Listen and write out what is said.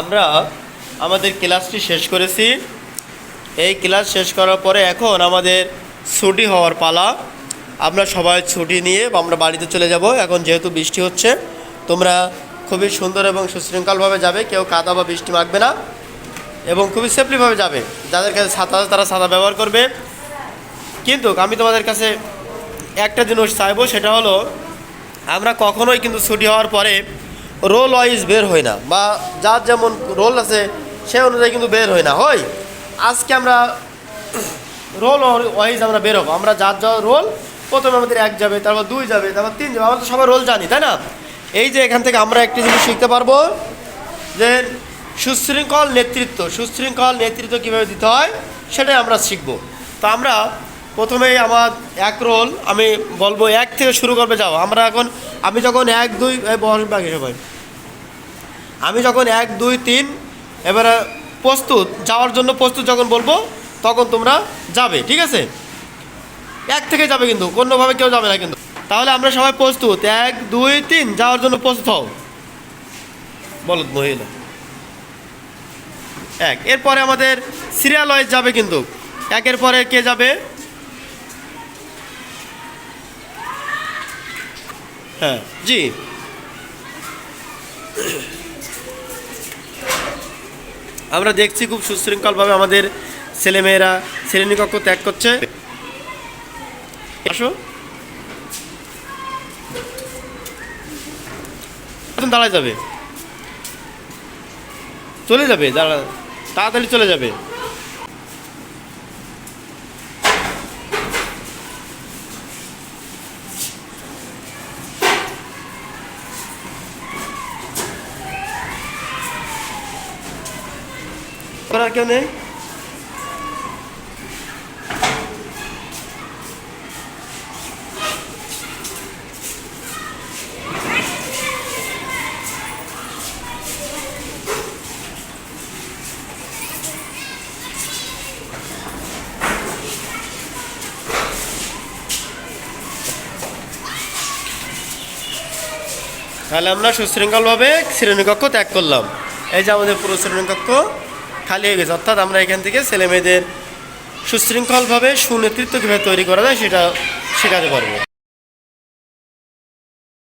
আমরা আমাদের ক্লাসটি শেষ করেছি। এই ক্লাস শেষ করার পরে এখন আমাদের ছুটি হওয়ার পালা। আমরা সবাই ছুটি নিয়ে আমরা বাড়িতে চলে যাব। এখন যেহেতু বৃষ্টি হচ্ছে, তোমরা খুবই সুন্দর এবং সুশৃঙ্খলভাবে যাবে। কেউ কাদা বা বৃষ্টি মাখবে না এবং খুবই সেফলিভাবে যাবে। যাদের কাছে ছাতা তারা ছাতা ব্যবহার করবে। কিন্তু আমি তোমাদের কাছে একটা জিনিস চাইব, সেটা হলো, আমরা কখনোই কিন্তু ছুটি হওয়ার পরে রোল ওয়াইজ বের হয় না বা যার যেমন রোল আছে, সে অনুযায়ী কিন্তু বের হয় না। হয়, আজকে আমরা রোল ওয়াইজ আমরা বের হব। আমরা যার যা রোল প্রথমে আমাদের এক যাবে, তারপর দুই যাবে, তারপর তিন যাবে, আমরা তো সবাই রোল জানি, তাই না? এই যে এখান থেকে আমরা একটি জিনিস শিখতে পারব যে সুশৃঙ্খল নেতৃত্ব সুশৃঙ্খল নেতৃত্ব কীভাবে দিতে হয়, সেটাই আমরা শিখব। তো আমরা প্রথমেই আমার এক রোল আমি বলব এক থেকে শুরু করবে, যাও। আমরা এখন, আমি যখন এক, দুই, এই বস বাকি সবাই আমি যখন এক, দুই, তিন, এবারে প্রস্তুত, যাওয়ার জন্য প্রস্তুত যখন বলব, তখন তোমরা যাবে, ঠিক আছে? এক থেকে যাবে কিন্তু কোনোভাবে কেউ যাবে না কিন্তু। তাহলে আমরা সবাই প্রস্তুত। এক, দুই, তিন, যাওয়ার জন্য প্রস্তুত হও। বলো মহিলা। এক, এরপরে আমাদের সিরিয়াল ওয়াইজ যাবে কিন্তু। একের পরে কে যাবে? হ্যাঁ জি। আমরা দেখছি খুব সুশৃঙ্খলভাবে আমাদের ছেলেমেয়েরা শ্রেণীকক্ষ ত্যাগ করছে। আসো। দাঁড়ায় যাবে। চলে যাবে, দাঁড়া তাড়াতাড়ি চলে যাবে। করার কেউ নেই? তাহলে আমরা সুশৃঙ্খলভাবে শ্রেণীকক্ষ ত্যাগ করলাম। এই যে আমাদের পুরো শ্রেণীকক্ষ। খালি হয়ে গেছে। অর্থাৎ আমরা এখান থেকে ছেলেমেয়েদের সুশৃঙ্খলভাবে সুনেতৃত্ব কীভাবে তৈরি করা যায় সেটা শেখাতে পারব।